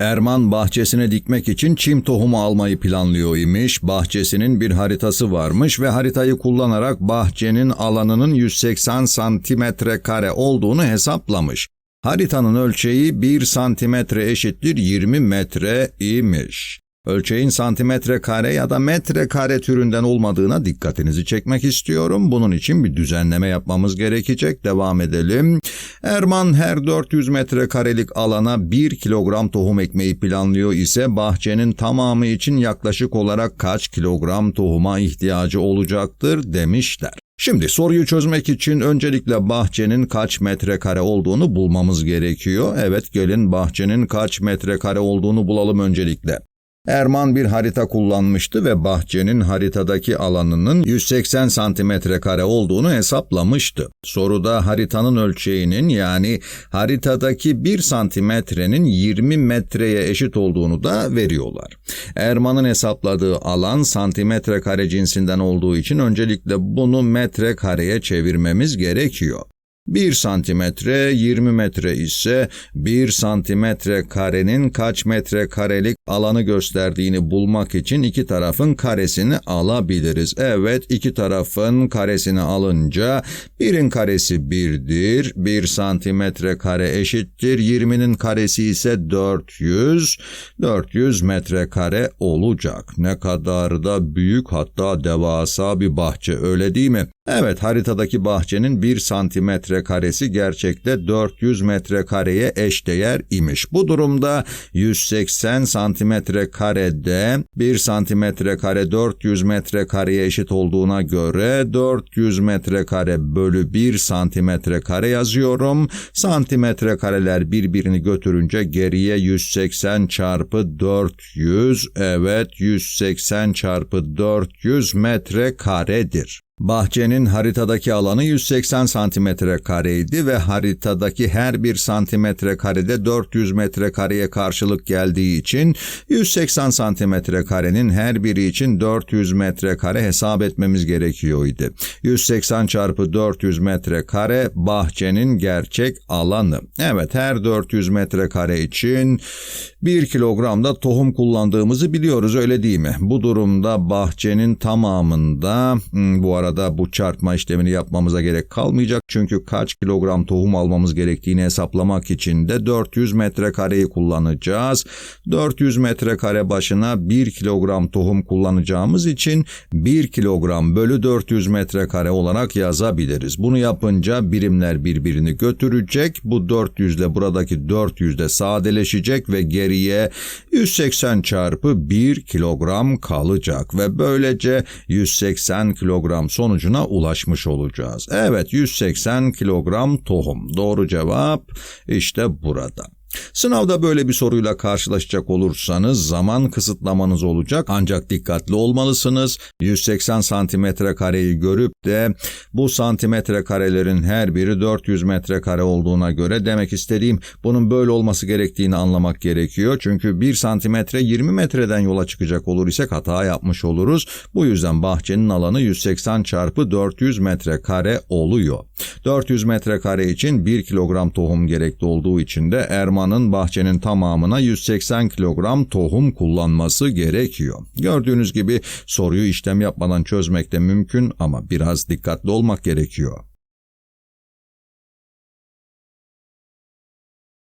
Erman bahçesine dikmek için çim tohumu almayı planlıyor imiş. Bahçesinin bir haritası varmış ve haritayı kullanarak bahçenin alanının 180 santimetre kare olduğunu hesaplamış. Haritanın ölçeği 1 santimetre eşittir 20 metre imiş. Ölçeğin santimetre kare ya da metre kare türünden olmadığına dikkatinizi çekmek istiyorum. Bunun için bir düzenleme yapmamız gerekecek. Devam edelim. Erman her 400 metre karelik alana 1 kilogram tohum ekmeği planlıyor ise bahçenin tamamı için yaklaşık olarak kaç kilogram tohuma ihtiyacı olacaktır demişler. Şimdi soruyu çözmek için öncelikle bahçenin kaç metrekare olduğunu bulmamız gerekiyor. Evet gelin bahçenin kaç metrekare olduğunu bulalım öncelikle. Erman bir harita kullanmıştı ve bahçenin haritadaki alanının 180 santimetre kare olduğunu hesaplamıştı. Soruda haritanın ölçeğinin yani haritadaki 1 santimetrenin 20 metreye eşit olduğunu da veriyorlar. Erman'ın hesapladığı alan santimetre kare cinsinden olduğu için öncelikle bunu metre kareye çevirmemiz gerekiyor. 1 santimetre 20 metre ise 1 santimetre karenin kaç metre karelik alanı gösterdiğini bulmak için iki tarafın karesini alabiliriz. Evet iki tarafın karesini alınca birin karesi 1'dir. 1 santimetre kare eşittir. 20'nin karesi ise 400. 400 metre kare olacak. Ne kadar da büyük hatta devasa bir bahçe öyle değil mi? Evet haritadaki bahçenin 1 santimetre karesi gerçekte 400 metre kareye eşdeğer imiş. Bu durumda 180 santimetre karede 1 santimetre kare 400 metre kareye eşit olduğuna göre 400 metre kare bölü 1 santimetre kare yazıyorum. Santimetre kareler birbirini götürünce geriye 180 çarpı 400 evet 180 çarpı 400 metre karedir. Bahçenin haritadaki alanı 180 santimetre kareydi ve haritadaki her bir santimetre karede 400 metre kareye karşılık geldiği için 180 santimetre karenin her biri için 400 metre kare hesap etmemiz gerekiyordu. 180 çarpı 400 metre kare bahçenin gerçek alanı. Evet her 400 metre kare için 1 kilogramda tohum kullandığımızı biliyoruz öyle değil mi? Bu durumda bahçenin tamamında hmm, bu arada bu çarpma işlemini yapmamıza gerek kalmayacak. Çünkü kaç kilogram tohum almamız gerektiğini hesaplamak için de 400 metrekareyi kullanacağız. 400 metrekare başına 1 kilogram tohum kullanacağımız için 1 kilogram bölü 400 metrekare olarak yazabiliriz. Bunu yapınca birimler birbirini götürecek. Bu 400 ile buradaki 400 de sadeleşecek ve geriye 180 çarpı 1 kilogram kalacak ve böylece 180 kilogram sonucuna ulaşmış olacağız. Evet 180 kilogram tohum. Doğru cevap işte burada. Sınavda böyle bir soruyla karşılaşacak olursanız zaman kısıtlamanız olacak ancak dikkatli olmalısınız. 180 santimetre kareyi görüp de bu santimetre karelerin her biri 400 metre kare olduğuna göre demek istediğim bunun böyle olması gerektiğini anlamak gerekiyor. Çünkü 1 santimetre 20 metreden yola çıkacak olur isek hata yapmış oluruz. Bu yüzden bahçenin alanı 180 çarpı 400 metre kare oluyor. 400 metre kare için 1 kilogram tohum gerekli olduğu için de Erman Erman'ın bahçenin tamamına 180 kilogram tohum kullanması gerekiyor. Gördüğünüz gibi soruyu işlem yapmadan çözmek de mümkün ama biraz dikkatli olmak gerekiyor.